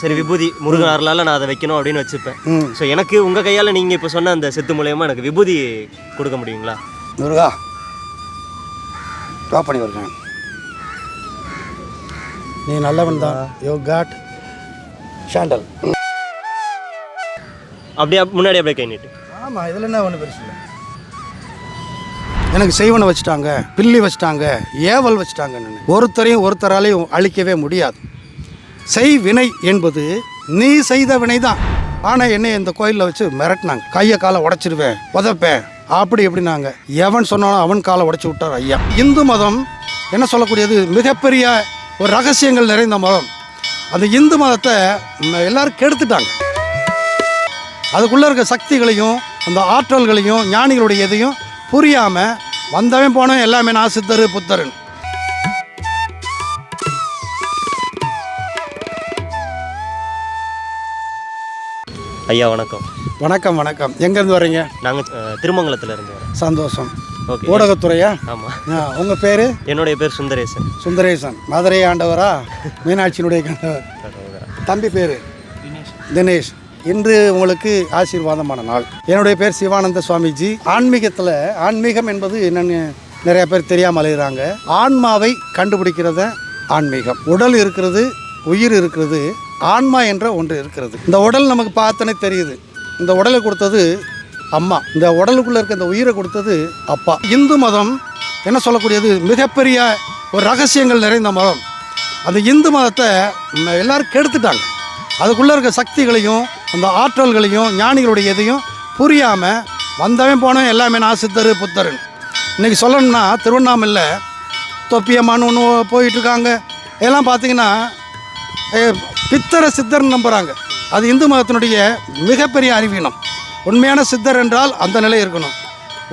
சரி விபூதி முருகன் அருளால நான் அதை வைக்கணும் அப்படின்னு வச்சுப்பேன். ஸோ எனக்கு உங்கள் கையால் நீங்கள் இப்போ சொன்ன அந்த செத்து மூலயமா எனக்கு விபூதி கொடுக்க முடியுங்களா? முருகா ட்ராப் பண்ணி வருகிறேன் நீ நல்லவன் தான். யோ காட் ஷாண்டல் அப்படியே முன்னாடி அப்படியே கை நீட்டு. ஆமாம் இதில் என்ன ஒன்றும் பெருசு இல்லை. எனக்கு செய்வனை வச்சுட்டாங்க பில்லி வச்சுட்டாங்க ஏவல் வச்சுட்டாங்க ஒருத்தரையும் ஒருத்தராலையும் அழிக்கவே முடியாது. செய் வினை என்பது நீ செய்த வினை தான் ஆனால் என்னை இந்த கோயிலில் வச்சு மிரட்டினாங்க. கையை காலை உடச்சிருவேன் உதப்பேன் அப்படி எப்படினாங்க? எவன் சொன்னாலும் அவன் காலை உடைச்சி விட்டார் ஐயா. இந்து மதம் என்ன சொல்லக்கூடியது? மிகப்பெரிய ஒரு ரகசியங்கள் நிறைந்த மதம். அந்த இந்து மதத்தை எல்லாரும் கெடுத்துட்டாங்க. அதுக்குள்ளே இருக்க சக்திகளையும் அந்த ஆற்றல்களையும் ஞானிகளுடைய எதையும் புரியாமல் வந்தவன் போனவன் எல்லாமே நான் சித்தர் புத்தருன்னு. ஐயா வணக்கம். வணக்கம் வணக்கம். எங்கேருந்து வரீங்க நாங்கள் திருமங்கலத்தில் இருந்து வரோம் சந்தோஷம். ஓகே. ஊடகத்துறையா? ஆமாம் உங்கள் பேர்? என்னுடைய பேர் சுந்தரேசன். சுந்தரேசன். மதுரை ஆண்டவரா? மீனாட்சியினுடைய கண்டவர் தம்பி பேர்? தினேஷ். இன்று உங்களுக்கு ஆசீர்வாதமான நாள். என்னுடைய பேர் சிவானந்த சுவாமிஜி. ஆன்மீகத்தில் ஆன்மீகம் என்பது என்னென்னு நிறைய பேர் தெரியாமல் அலைகிறாங்க ஆன்மாவை கண்டுபிடிக்கிறத ஆன்மீகம். உடல் இருக்கிறது உயிர் இருக்கிறது ஆன்மா என்ற ஒன்று இருக்கிறது. இந்த உடல் நமக்கு பார்த்தனே தெரியுது. இந்த உடலை கொடுத்தது அம்மா. இந்த உடலுக்குள்ளே இருக்க இந்த உயிரை கொடுத்தது அப்பா. இந்து மதம் என்ன சொல்லக்கூடியது? மிகப்பெரிய ஒரு ரகசியங்கள் நிறைந்த மதம். அந்த இந்து மதத்தை எல்லோரும் கெடுத்துட்டாங்க. அதுக்குள்ளே இருக்க சக்திகளையும் அந்த ஆற்றல்களையும் ஞானிகளுடைய எதையும் புரியாமல் வந்தவன் போனவன் எல்லாமே நான் சித்தர் புத்தருன்னு. இன்றைக்கி சொல்லணும்னா திருவண்ணாமலையில் தொப்பியம்மான்னு ஒன்று போயிட்டுருக்காங்க இதெல்லாம் பார்த்திங்கன்னா பித்தர சித்தர்னு நம்புகிறாங்க அது இந்து மதத்தினுடைய மிகப்பெரிய அறிவீனம். உண்மையான சித்தர் என்றால் அந்த நிலை இருக்கணும்.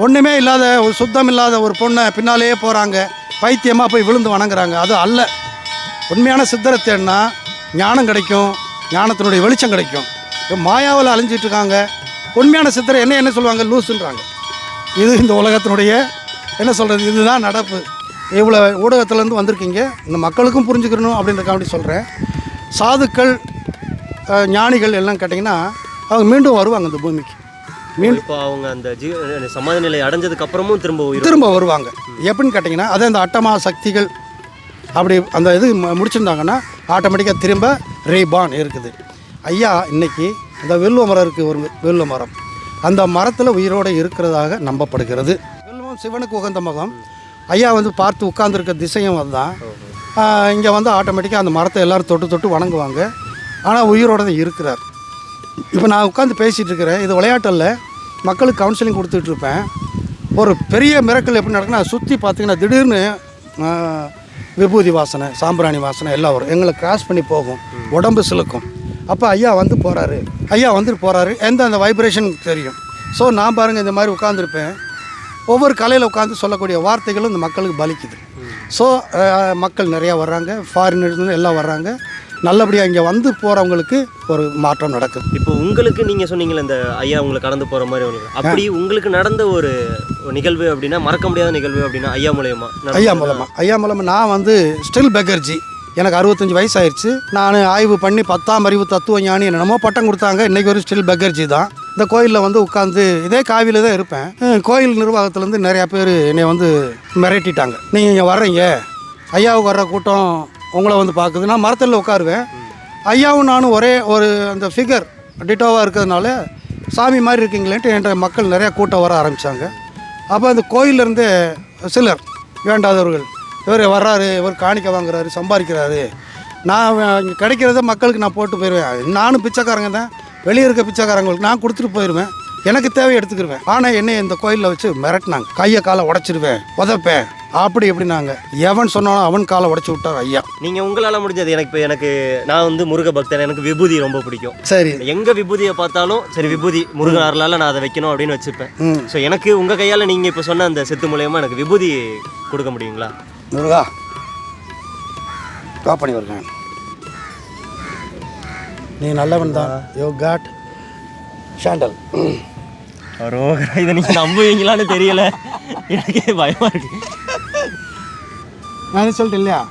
ஒன்றுமே இல்லாத ஒரு சுத்தம் இல்லாத ஒரு பொண்ணை பின்னாலேயே போகிறாங்க பைத்தியமாக போய் விழுந்து வணங்குறாங்க. அது அல்ல. உண்மையான சித்தரை தேடினா ஞானம் கிடைக்கும். ஞானத்தினுடைய வெளிச்சம் கிடைக்கும். இப்போ மாயாவில் அலைஞ்சிட்டு இருக்காங்க. உண்மையான சித்தரை என்ன என்ன சொல்லுவாங்க? லூஸுன்றாங்க இது இந்த உலகத்தினுடைய என்ன சொல்கிறது இதுதான் நடப்பு. இவ்வளோ ஊடகத்துலேருந்து வந்திருக்கீங்க. இந்த மக்களுக்கும் புரிஞ்சுக்கணும் அப்படின்றக்காண்டி சொல்கிறேன் சாதுக்கள் ஞானிகள் எல்லாம் கேட்டிங்கன்னா அவங்க மீண்டும் வருவாங்க இந்த பூமிக்கு. மீண்டும் இப்போ அவங்க அந்த ஜீ சமாதி நிலை அடைஞ்சதுக்கு அப்புறமும் திரும்ப திரும்ப வருவாங்க. எப்படின்னு கேட்டிங்கன்னா அதே அந்த அட்டமா சக்திகள் அப்படி அந்த இது முடிச்சிருந்தாங்கன்னா ஆட்டோமேட்டிக்காக திரும்ப ரீபான் இருக்குது. ஐயா இன்னைக்கு இந்த வில்வ மரம் இருக்குது ஒரு வில்வ மரம். அந்த மரத்தில் உயிரோடு இருக்கிறதாக நம்பப்படுகிறது. வில்வம் சிவனுக்கு உகந்த மகம். ஐயா வந்து பார்த்து உட்கார்ந்திருக்க திசையும் அதுதான். இங்கே வந்து ஆட்டோமேட்டிக்காக அந்த மரத்தை எல்லோரும் தொட்டு தொட்டு வணங்குவாங்க. ஆனால் உயிரோட தான் இருக்கிறார். இப்போ நான் உட்காந்து பேசிகிட்டு இருக்கிறேன். இது விளையாட்டில் மக்களுக்கு கவுன்சிலிங் கொடுத்துட்டு இருப்பேன். ஒரு பெரிய மிரக்கல் எப்படி நடக்குன்னா சுற்றி பார்த்தீங்கன்னா திடீர்னு விபூதி வாசனை சாம்பிராணி வாசனை எல்லாம் வரும். எங்களை கிராஸ் பண்ணி போகும். உடம்பு சிலுக்கும். அப்போ ஐயா வந்து போகிறாரு ஐயா வந்துட்டு போகிறாரு எந்த அந்த வைப்ரேஷன் தெரியும். ஸோ நான் பாருங்கள் இந்த மாதிரி உட்காந்துருப்பேன் ஒவ்வொரு கலையில் உட்காந்து சொல்லக்கூடிய வார்த்தைகளும் இந்த மக்களுக்கு பலிக்குது. ஸோ மக்கள் நிறையா வர்றாங்க ஃபாரினர்ஸ் எல்லாம் வர்றாங்க. நல்லபடியாக இங்கே வந்து போகிறவங்களுக்கு ஒரு மாற்றம் நடக்குது. இப்போ உங்களுக்கு நீங்க சொன்னீங்கல்ல இந்த ஐயா உங்களுக்கு கடந்து போற மாதிரி ஒன்று அப்படி உங்களுக்கு நடந்த ஒரு நிகழ்வு அப்படின்னா மறக்க முடியாத நிகழ்வு அப்படின்னா ஐயா மூலயமா. ஐயா மூலமாக ஐயா மூலமாக நான் வந்து ஸ்டில் பெக்கர்ஜி எனக்கு அறுபத்தஞ்சு வயசு ஆயிடுச்சு நான் ஆய்வு பண்ணி பத்தாம் அறிவு தத்துவ ஞானி என்னென்னமோ பட்டம் கொடுத்தாங்க. இன்றைக்கி ஒரு ஸ்டில் பெக்கர்ஜி தான். இந்த கோயிலில் வந்து உட்காந்து இதே காவியில் தான் இருப்பேன். கோயில் நிர்வாகத்துலேருந்து நிறையா பேர் என்னை வந்து மிரட்டிட்டாங்க. நீங்கள் இங்கே வர்றீங்க. ஐயாவுக்கு வர்ற கூட்டம் உங்களை வந்து பார்க்குது. நான் மரத்தில் உட்காருவேன். ஐயாவும் நானும் ஒரே ஒரு அந்த ஃபிகர் டிட்டோவாக இருக்கிறதுனால சாமி மாதிரி இருக்கீங்களேன்ட்டு என்ற மக்கள் நிறையா கூட்டம் வர ஆரம்பித்தாங்க அப்போ அந்த கோயிலிருந்தே சிலர் வேண்டாதவர்கள் இவர் வர்றாரு இவர் காணிக்க வாங்குறாரு சம்பாதிக்கிறாரு. நான் இங்கே கிடைக்கிறத மக்களுக்கு நான் போட்டு போயிடுவேன் நானும் பிச்சைக்காரங்க தான். வெளியே இருக்க பிச்சைக்காரங்களுக்கு நான் கொடுத்துட்டு போயிடுவேன் எனக்கு தேவை எடுத்துக்கிருவேன். ஆனால் என்னை இந்த கோயிலில் வச்சு மிரட்டினாங்க. கையை காலை உடச்சிருவேன். உதப்பேன். அப்படி எப்படினாங்க? எவன் சொன்னாலும் அவன் காலை உடச்சி விட்டார் ஐயா. நீங்க உங்களால முடிஞ்சது எனக்கு இப்போ எனக்கு நான் வந்து முருக பக்தன். எனக்கு விபூதி ரொம்ப பிடிக்கும். சரி. எங்க விபூதியை பார்த்தாலும் சரி விபூதி முருகன் அருளால நான் அதை வைக்கணும் அப்படின்னு வச்சுப்பேன். ஸோ எனக்கு உங்க கையால நீங்க இப்போ சொன்ன அந்த செத்து மூலயமா எனக்கு விபூதி கொடுக்க முடியுங்களா? முருகா பண்ணி வருகிறேன். நீ நல்லவன் தான். யோ காட் ஷாண்டல் ரோகரா இதை நீங்க நம்புவீங்களான்னு தெரியல. எனக்கே பயமா இருக்கு. நான் சொல்லிட்டேன் இல்லையா?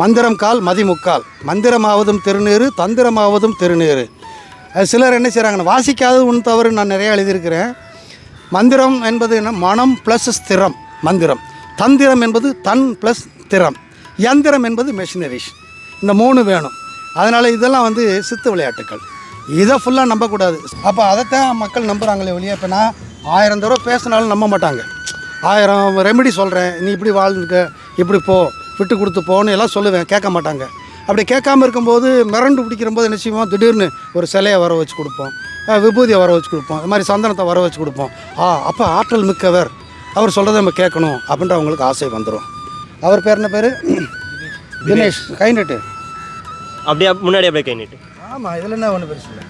மந்திரம் கால் மதிமுக்கால் மந்திரமாவதும் திருநீறு தந்திரமாவதும் திருநீறு. அது சிலர் என்ன செய்கிறாங்கன்னா வாசிக்காதது உன் தவறு நான் நிறையா எழுதியிருக்கிறேன். மந்திரம் என்பது என்ன? மனம் ப்ளஸ் ஸ்திரம் மந்திரம். தந்திரம் என்பது தன் ப்ளஸ் திறம். யந்திரம் என்பது மெஷினரிஸ் இந்த மூணு வேணும். அதனால் இதெல்லாம் வந்து சித்து விளையாட்டுக்கள். இதை ஃபுல்லாக நம்பக்கூடாது. அப்போ அதைத்தான் மக்கள் நம்புகிறாங்களே வெளியே இப்போ நான் ஆயிரம் தடவை பேசினாலும் நம்ப மாட்டாங்க. ஆயிரம் ரெமெடி சொல்கிறேன் நீ இப்படி வாழ்ந்துக்க இப்படி போ விட்டு கொடுத்து போன்னு எல்லாம் சொல்லுவேன். கேட்க மாட்டாங்க. அப்படி கேட்காம இருக்கும்போது மிரண்டு பிடிக்கிற போது செய்வோம்? திடீர்னு ஒரு சிலையை வர வச்சு கொடுப்போம். விபூதியை வர வச்சு கொடுப்போம். இது மாதிரி சந்தனத்தை வர வச்சு கொடுப்போம். ஆ அப்போ ஆற்றல் மிக்கவர். அவர் சொல்கிறத நம்ம கேட்கணும் அப்படின்ற அவங்களுக்கு ஆசை வந்துடும் அவர் பேர் என்ன பேர்? தினேஷ். கை நட்டு. அப்படியே முன்னாடி அப்படியே கை நீட்டு. ஆமாம் இதில் என்ன ஒன்று பெருசு இல்லை.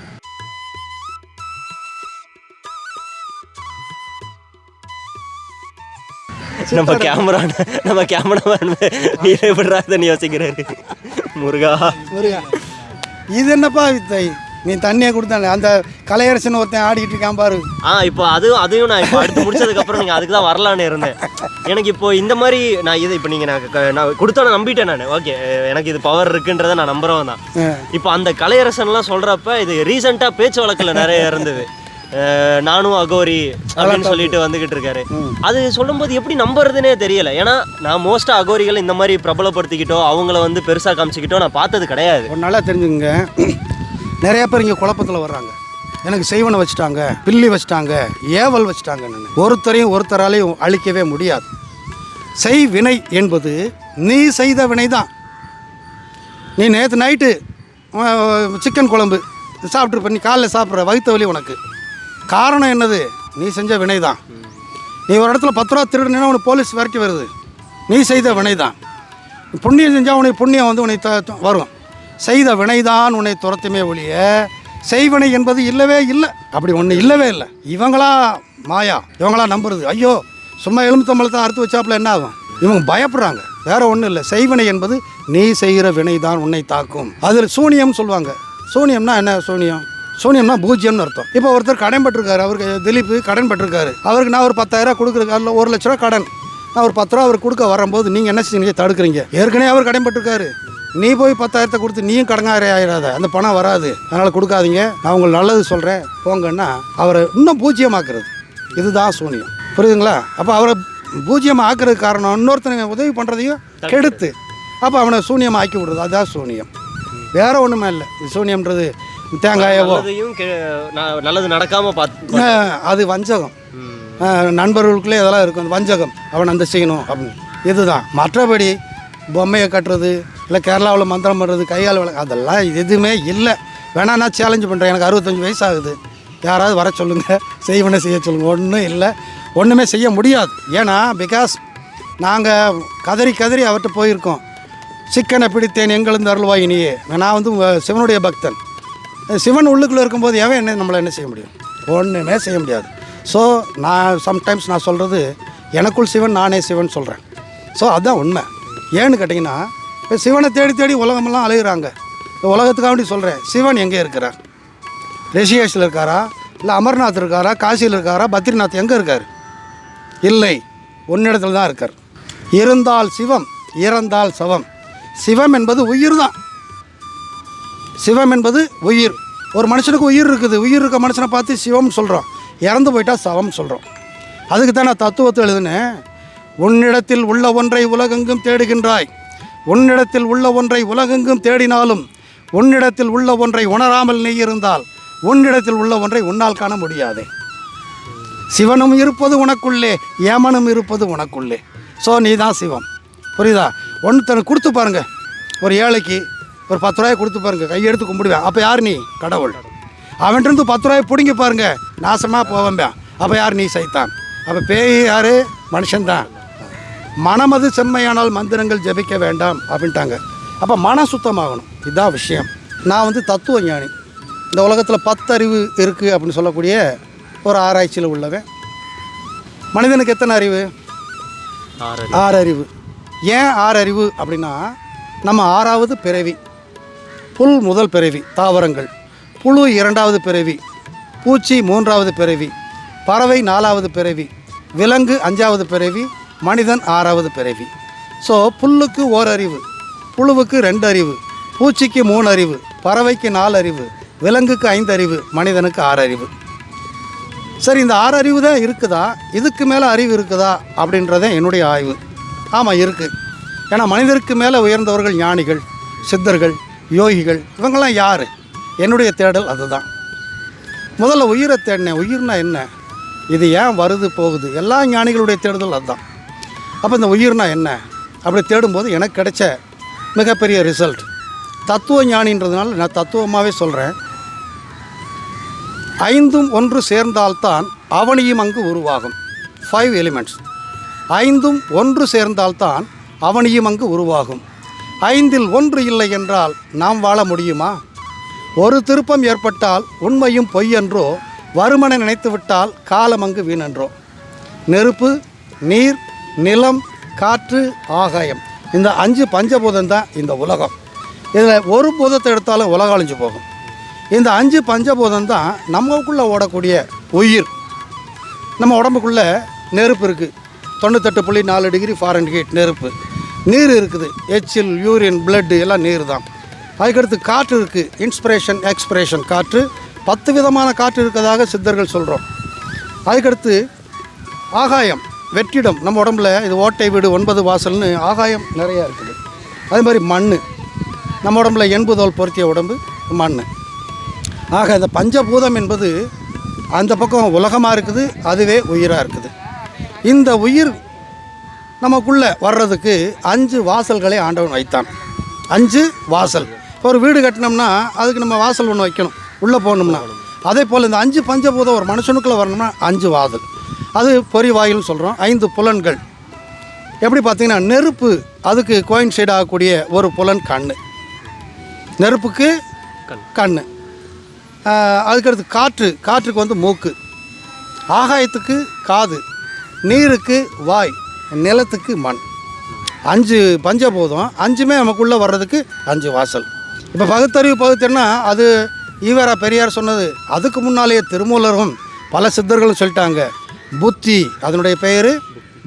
நம்ம கேமரா நம்ம கேமராமேன் நீல எப்படிறாத நீ யோசிக்கிறாரு. முருகா. முருகா. இது என்னப்பா வித்தை? நீ தண்ணியை கொடுத்தானே அந்த கலையரசன் ஒருத்தன் ஆடிக்கிட்டு இருக்கான் பாரு. ஆ இப்போ அது அதையும் நான் இப்போ அடுத்து முடிச்சதுக்கப்புறம் நீங்கள் அதுக்கு தான் வரலான்னு இருந்தேன். எனக்கு இப்போ இந்த மாதிரி நான் இது இப்போ நீங்கள் நான் நான் கொடுத்தோன்னு நம்பிட்டேன் நான். ஓகே எனக்கு இது பவர் இருக்குன்றதை நான் நம்புறவன் தான். இப்போ அந்த கலையரசன்லாம் சொல்கிறப்ப இது ரீசெண்டாக பேச்சு வழக்கில் நிறைய இருந்தது. நானும் அகோரி அப்படின்னு சொல்லிட்டு வந்துகிட்டு இருக்காரு. அது சொல்லும்போது எப்படி நம்புறதுனே தெரியல. ஏன்னா நான் மோஸ்ட்டாக அகோரிகள் இந்த மாதிரி பிரபலப்படுத்திக்கிட்டோ அவங்கள வந்து பெருசாக காமிச்சிக்கிட்டோ நான் பார்த்தது கிடையாது. நல்லா தெரிஞ்சுங்க நிறைய பேர் இங்கே குழப்பத்தில் வர்றாங்க. எனக்கு செய்வனை வச்சுட்டாங்க பில்லி வச்சுட்டாங்க ஏவல் வச்சுட்டாங்க ஒருத்தரையும் ஒருத்தராலையும் அழிக்கவே முடியாது. செய் வினை என்பது நீ செய்த வினை தான் நீ நேற்று நைட்டு சிக்கன் குழம்பு சாப்பிட்டு பண்ணி காலைல சாப்பிட்ற வயிற்று வலி உனக்கு. காரணம் என்னது? நீ செஞ்ச வினை தான் நீ ஒரு இடத்துல பத்து ரூபா திருடுனா உனக்கு போலீஸ் விரட்டி வருது. நீ செய்த வினை தான் புண்ணியம் செஞ்சால் உனக்கு புண்ணியம் வந்து உனக்கு வரும். செய்த வினைதான் உன்னை துரத்துமே ஒழிய செய்வினை என்பது இல்லவே இல்லை. அப்படி ஒன்று இல்லவே இல்லை. இவங்களா மாயா இவங்களா நம்புறது. ஐயோ சும்மா எலும்புத்தம்பளத்தை அறுத்து வச்சாப்புல என்ன ஆகும்? இவங்க பயப்படுறாங்க. வேற ஒன்றும் இல்லை. செய்வினை என்பது நீ செய்கிற வினை தான் உன்னை தாக்கும். அதில் சூனியம் சொல்லுவாங்க. சூனியம்னா என்ன சூனியம்? சூனியம்னா பூஜ்யம்னு அர்த்தம். இப்போ ஒருத்தர் கடன் பட்டிருக்காரு அவருக்கு திலீப் கடன் பட்டிருக்காரு அவருக்கு நான் ஒரு பத்தாயிரம் கொடுக்குறேன் அதில் ஒரு லட்ச ரூபா கடன். நான் ஒரு பத்து ரூபா அவர் கொடுக்க வரும்போது நீங்கள் என்ன செய்யுங்க தடுக்கிறீங்க. ஏற்கனவே அவர் கடன் பட்டிருக்காரு நீ போய் பத்தாயிரத்தை கொடுத்து நீயும் கடங்காரே ஆயிடாத. அந்த பணம் வராது. அதனால் கொடுக்காதீங்க. நான் உங்களுக்கு நல்லது சொல்கிறேன் போங்கன்னா அவரை இன்னும் பூஜ்ஜியமாக்குறது இதுதான் சூனியம். புரியுதுங்களா? அப்போ அவரை பூஜ்ஜியம் ஆக்குறதுக்கு காரணம் இன்னொருத்தனை உதவி பண்ணுறதையும் கெடுத்து. அப்போ அவனை சூனியம் ஆக்கி விடுறது. அதுதான் சூனியம். வேற ஒன்றுமே இல்லை. சூனியம்ன்றது தேங்காயவோ. நல்லது நடக்காம பார்த்து அது வஞ்சகம். நண்பர்களுக்குள்ளே இதெல்லாம் இருக்கும். அந்த வஞ்சகம். அவன் அந்த செய்யணும். அப்படின்னு இதுதான். மற்றபடி பொம்மையை கட்டுறது இல்லை கேரளாவில் மந்திரம் பண்ணுறது கையால் விளக்கு அதெல்லாம் எதுவுமே இல்லை. வேணா நான் சேலஞ்சு பண்ணுறேன் எனக்கு அறுபத்தஞ்சு வயசு ஆகுது யாராவது வர சொல்லுங்கள் செய்வனை செய்ய சொல்லுங்கள் ஒன்றும் இல்லை. ஒன்றுமே செய்ய முடியாது. ஏன்னா பிகாஸ் நாங்கள் கதறி கதறி அவர்கிட்ட போயிருக்கோம். சிக்கனை பிடித்தேன் எங்களுந்து அருள்வாய் இனியே. நான் வந்து சிவனுடைய பக்தன். சிவன் உள்ளுக்குள்ளே இருக்கும்போது எவன் என்ன நம்மளை என்ன செய்ய முடியும்? ஒன்றுமே செய்ய முடியாது. ஸோ நான் சம்டைம்ஸ் நான் சொல்கிறது எனக்குள் சிவன் நானே சிவன் சொல்கிறேன் ஸோ அதுதான் உண்மை. ஏன்னு கேட்டிங்கன்னா சிவனை தேடி தேடி உலகமெல்லாம் அலைகிறாங்க இந்த உலகத்துக்காண்டி சொல்கிறேன் சிவன் எங்கே இருக்கிறார்? ரிஷிகேஷில் இருக்காரா? இல்லை அமர்நாத் இருக்காரா? காசியில் இருக்காரா? பத்ரிநாத் எங்கே இருக்கார்? இல்லை. ஒன்னிடத்தில் தான் இருக்கார். இருந்தால் சிவம் இறந்தால் சவம். சிவம் என்பது உயிர் தான். சிவம் என்பது உயிர். ஒரு மனுஷனுக்கு உயிர் இருக்குது. உயிர் இருக்க மனுஷனை பார்த்து சிவம் சொல்கிறோம் இறந்து போயிட்டால் சவம் சொல்கிறோம் அதுக்கு தான் நான் தத்துவத்தை எழுதுனேன்? உன்னிடத்தில் உள்ள ஒன்றை உலகெங்கும் தேடுகின்றாய். உன்னிடத்தில் உள்ள ஒன்றை உலகெங்கும் தேடினாலும் உன்னிடத்தில் உள்ள ஒன்றை உணராமல் நீ இருந்தால் உன்னிடத்தில் உள்ள ஒன்றை உன்னால் காண முடியாது. சிவனும் இருப்பது உனக்குள்ளே ஏமனும் இருப்பது உனக்குள்ளே. ஸோ நீ தான் சிவம். புரியுதா? ஒன்று தனக்கு கொடுத்து பாருங்க. ஒரு ஏழைக்கு ஒரு பத்து ரூபாய் கொடுத்து பாருங்க. கையெடுத்து கும்பிடுவேன். அப்போ யார் நீ? கடவுள். அவன்கிட்ட பத்து ரூபாய் பிடுங்கி பாருங்க. நாசமாக போவேன் அப்போ யார் நீ சைத்தான்? அப்போ பேய் யார்? மனுஷன்தான். மனமது செம்மையானால் மந்திரங்கள் ஜெபிக்க வேண்டாம் அப்படின்ட்டாங்க. அப்போ மனம் சுத்தமாகணும். இதுதான் விஷயம். நான் வந்து தத்துவ ஞானி இந்த உலகத்தில் பத்தறிவு இருக்குது அப்படின்னு சொல்லக்கூடிய ஒரு ஆராய்ச்சியில் உள்ளவன். மனிதனுக்கு எத்தனை அறிவு? ஆறு அறிவு ஏன் ஆறு அறிவு அப்படின்னா நம்ம ஆறாவது பிறவி. புல் முதல் பிறவி தாவரங்கள். புழு இரண்டாவது பிறவி. பூச்சி மூன்றாவது பிறவி. பறவை நாலாவது பிறவி. விலங்கு அஞ்சாவது பிறவி. மனிதன் ஆறாவது பிறவி. ஸோ புல்லுக்கு ஓரறிவு புழுவுக்கு ரெண்டு அறிவு பூச்சிக்கு மூணு அறிவு பறவைக்கு நாலு அறிவு விலங்குக்கு ஐந்து அறிவு மனிதனுக்கு ஆறு அறிவு சரி இந்த ஆறு அறிவு தான் இருக்குதா? இதுக்கு மேலே அறிவு இருக்குதா? அப்படின்றதே என்னுடைய ஆய்வு. ஆமாம் இருக்குது ஏன்னா மனிதருக்கு மேலே உயர்ந்தவர்கள் ஞானிகள் சித்தர்கள் யோகிகள் இவங்கெல்லாம் யார்? என்னுடைய தேடல் அதுதான். முதல்ல உயிரை தேடினேன். உயிர்னா என்ன? இது ஏன் வருது போகுது? எல்லா ஞானிகளுடைய தேடுதல் அதுதான். அப்போ இந்த உயிர்னா என்ன? அப்படி தேடும்போது எனக்கு கிடைச்ச மிகப்பெரிய ரிசல்ட் தத்துவ ஞானின்றதுனால நான் தத்துவமாகவே சொல்கிறேன் ஐந்தும் ஒன்று சேர்ந்தால்தான் அவனியும் அங்கு உருவாகும். ஃபைவ் எலிமெண்ட்ஸ் ஐந்தும் ஒன்று சேர்ந்தால்தான் அவனியும் அங்கு உருவாகும். ஐந்தில் ஒன்று இல்லை என்றால் நாம் வாழ முடியுமா? ஒரு திருப்பம் ஏற்பட்டால் உண்மையும் பொய் என்றோ வருமனை நினைத்துவிட்டால் காலம் அங்கு வீணென்றோ நெருப்பு நீர் நிலம் காற்று ஆகாயம். இந்த அஞ்சு பஞ்சபூதம் தான் இந்த உலகம். இதில் ஒரு பூதத்தை எடுத்தாலும் உலகம் அழிஞ்சு போகும். இந்த அஞ்சு பஞ்சபூதம் தான் நம்மக்குள்ளே ஓடக்கூடிய உயிர். நம்ம உடம்புக்குள்ளே நெருப்பு இருக்குது தொண்ணூத்தெட்டு புள்ளி நாலு டிகிரி ஃபாரன் ஹீட் நெருப்பு. நீர் இருக்குது. எச்சில் யூரின் பிளட்டு எல்லாம் நீர் தான். அதுக்கடுத்து காற்று இருக்குது இன்ஸ்பிரேஷன் எக்ஸ்பிரேஷன் காற்று. பத்து விதமான காற்று இருக்கிறதாக சித்தர்கள் சொல்கிறோம் அதுக்கடுத்து ஆகாயம். வெற்றிடம். நம்ம உடம்புல இது ஓட்டை வீடு ஒன்பது வாசல்னு ஆகாயம் நிறையா இருக்குது. அதே மாதிரி மண் நம்ம உடம்புல எண்புதோல் பொருத்திய உடம்பு மண் ஆக இந்த பஞ்சபூதம் என்பது அந்த பக்கம் உலகமாக இருக்குது அதுவே உயிராக இருக்குது. இந்த உயிர் நமக்குள்ளே வர்றதுக்கு அஞ்சு வாசல்களை ஆண்டவன் வைத்தான். அஞ்சு வாசல். இப்போ ஒரு வீடு கட்டினோம்னா அதுக்கு நம்ம வாசல் ஒன்று வைக்கணும். உள்ளே போகணும்னா. அதே போல் இந்த அஞ்சு பஞ்சபூதம் ஒரு மனுஷனுக்குள்ளே வரணும்னா அஞ்சு வாசல். அது பொறி வாயில்னு சொல்கிறோம் ஐந்து புலன்கள். எப்படி பார்த்தீங்கன்னா நெருப்பு அதுக்கு கோயின்சைட் ஆகக்கூடிய ஒரு புலன் கண் நெருப்புக்கு. கண். அதுக்கடுத்து காற்று. காற்றுக்கு வந்து மூக்கு. ஆகாயத்துக்கு காது. நீருக்கு வாய். நிலத்துக்கு மண். அஞ்சு பஞ்சபூதம். அஞ்சுமே நமக்குள்ளே வர்றதுக்கு அஞ்சு வாசல். இப்போ பகுத்தறிவு பகுத்தறினா அது ஈவரா பெரியார் சொன்னது அதுக்கு முன்னாலேயே திருமூலரும் பல சித்தர்களும் சொல்லிட்டாங்க. புத்தி. அதனுடைய பெயர்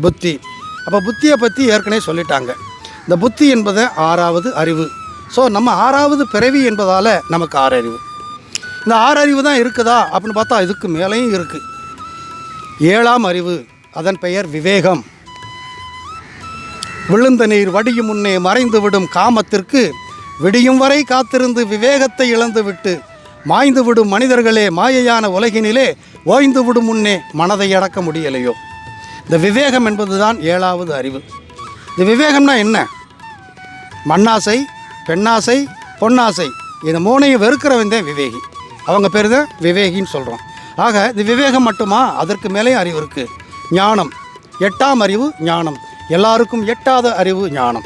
புத்தி. அப்போ புத்தியை பற்றி ஏற்கனவே சொல்லிட்டாங்க. இந்த புத்தி என்பது ஆறாவது அறிவு. ஸோ நம்ம ஆறாவது பிறவி என்பதால் நமக்கு ஆறறிவு. இந்த ஆறறிவு தான் இருக்குதா? அப்படின்னு பார்த்தா இதுக்கு மேலேயும் இருக்குது ஏழாம் அறிவு. அதன் பெயர் விவேகம். விழுந்த நீர் வடியும் முன்னே மறைந்துவிடும் காமத்திற்கு விடியும் வரை காத்திருந்து விவேகத்தை இழந்துவிட்டு மாய்ந்து விடும் மனிதர்களே மாயையான உலகினிலே ஓய்ந்து விடும் முன்னே மனதை அடக்க முடியலையோ? இந்த விவேகம் என்பதுதான் ஏழாவது அறிவு. இந்த விவேகம்னா என்ன? மண்ணாசை பெண்ணாசை பொன்னாசை இந்த மூனையும் வெறுக்கிறவன் தான் விவேகி. அவங்க பேர் தான் விவேகின்னு சொல்கிறோம் ஆக இது விவேகம் மட்டுமா? அதற்கு மேலே அறிவு இருக்குது ஞானம். எட்டாம் அறிவு ஞானம். எல்லாருக்கும் எட்டாத அறிவு ஞானம்.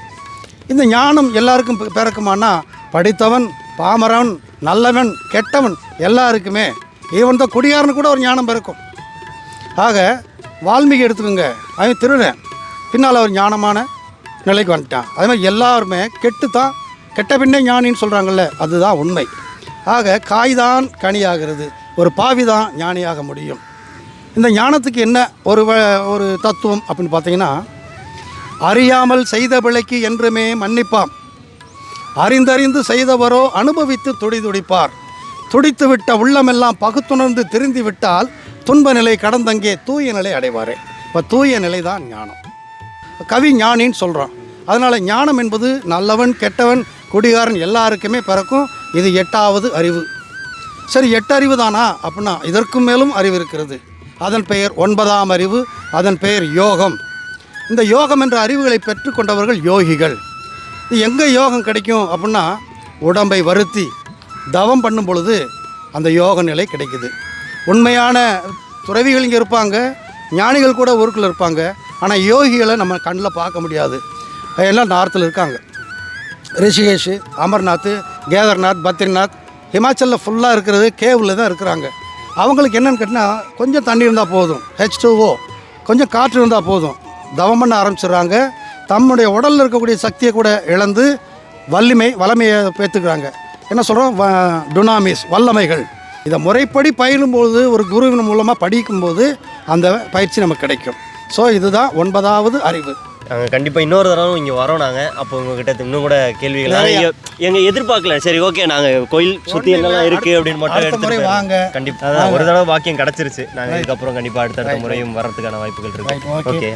இந்த ஞானம் எல்லாருக்கும் பிறக்குமானா? படித்தவன் பாமரன் நல்லவன் கெட்டவன் எல்லாருக்குமே ஈவன் தான் குடியாரனு கூட ஒரு ஞானம் பிறக்கும். ஆக வால்மீகி எடுத்துக்கோங்க. அவன் திருடன். பின்னால் அவர் ஞானமான நிலைக்கு வந்துட்டான். அதே மாதிரி எல்லாருமே கெட்டு தான் கெட்ட பின்னே ஞானின்னு சொல்கிறாங்கல்ல அதுதான் உண்மை. ஆக காய்தான் கனியாகிறது. ஒரு பாவி தான் ஞானியாக முடியும். இந்த ஞானத்துக்கு என்ன ஒரு வ- ஒரு தத்துவம் அப்படின்னு பார்த்தீங்கன்னா அறியாமல் செய்த பிழைக்கு என்றுமே மன்னிப்பாம். அறிந்தறிந்து செய்தவரோ அனுபவித்து துடிதுடிப்பார். துடித்துவிட்ட உள்ளமெல்லாம் பகுத்துணர்ந்து திருந்தி விட்டால் துன்ப நிலை கடந்தங்கே தூய நிலை அடைவாரே. இப்போ தூய நிலை தான் ஞானம். கவி ஞானின்னு சொல்கிறோம் அதனால் ஞானம் என்பது நல்லவன் கெட்டவன் குடிகாரன் எல்லாருக்குமே பிறக்கும். இது எட்டாவது அறிவு. சரி எட்டு அறிவு தானா? அப்படின்னா இதற்கும் மேலும் அறிவு இருக்கிறது. அதன் பெயர் ஒன்பதாம் அறிவு அதன் பெயர் யோகம். இந்த யோகம் என்ற அறிவுகளை பெற்றுக்கொண்டவர்கள் யோகிகள். இது எங்கே யோகம் கிடைக்கும்? அப்படின்னா உடம்பை வருத்தி தவம் பண்ணும் பொழுது அந்த யோக நிலை கிடைக்குது. உண்மையான துறவிகள் இங்கே இருப்பாங்க ஞானிகள் கூட ஊருக்கில் இருப்பாங்க ஆனால் யோகிகளை நம்ம கண்ணில் பார்க்க முடியாது. எல்லாம் நார்த்தில் இருக்காங்க. ரிஷிகேஷ் அமர்நாத் கேதார்நாத் பத்ரிநாத் ஹிமாச்சலில் ஃபுல்லாக இருக்கிறது கேவில் தான் இருக்கிறாங்க. அவங்களுக்கு என்னென்னு கேட்டால் கொஞ்சம் தண்ணி இருந்தால் போதும் ஹெச் டூஓ கொஞ்சம் காற்று இருந்தால் போதும். தவம் பண்ண ஆரம்பிச்சிடுறாங்க. தம்முடைய உடலில் இருக்கக்கூடிய சக்தியை கூட இழந்து வலிமை வளமையை பேத்துக்கிறாங்க என்ன சொல்கிறோம் டுனாமிஸ் வல்லமைகள். இதை முறைப்படி பயிலும்போது ஒரு குருவின் மூலமாக படிக்கும்போது அந்த பயிற்சி நமக்கு கிடைக்கும். ஸோ இதுதான் ஒன்பதாவது அறிவு. நாங்கள் கண்டிப்பாக இன்னொரு தடவை இங்கே வரோம் நாங்கள் அப்போ உங்ககிட்ட இன்னும் கூட கேள்விகள் நாங்கள் எங்கள் எதிர்பார்க்கல. சரி ஓகே நாங்கள் கோயில் சுற்றி என்னெல்லாம் இருக்குது அப்படின்னு மட்டும் எடுத்துகிட்டு வாங்க. கண்டிப்பாக அதான் ஒரு தடவை வாக்கியம் கிடச்சிருச்சு. நாங்கள் இதுக்கப்புறம் கண்டிப்பாக அடுத்தடுத்த முறையும் வர்றதுக்கான வாய்ப்புகள் இருக்கு. ஓகே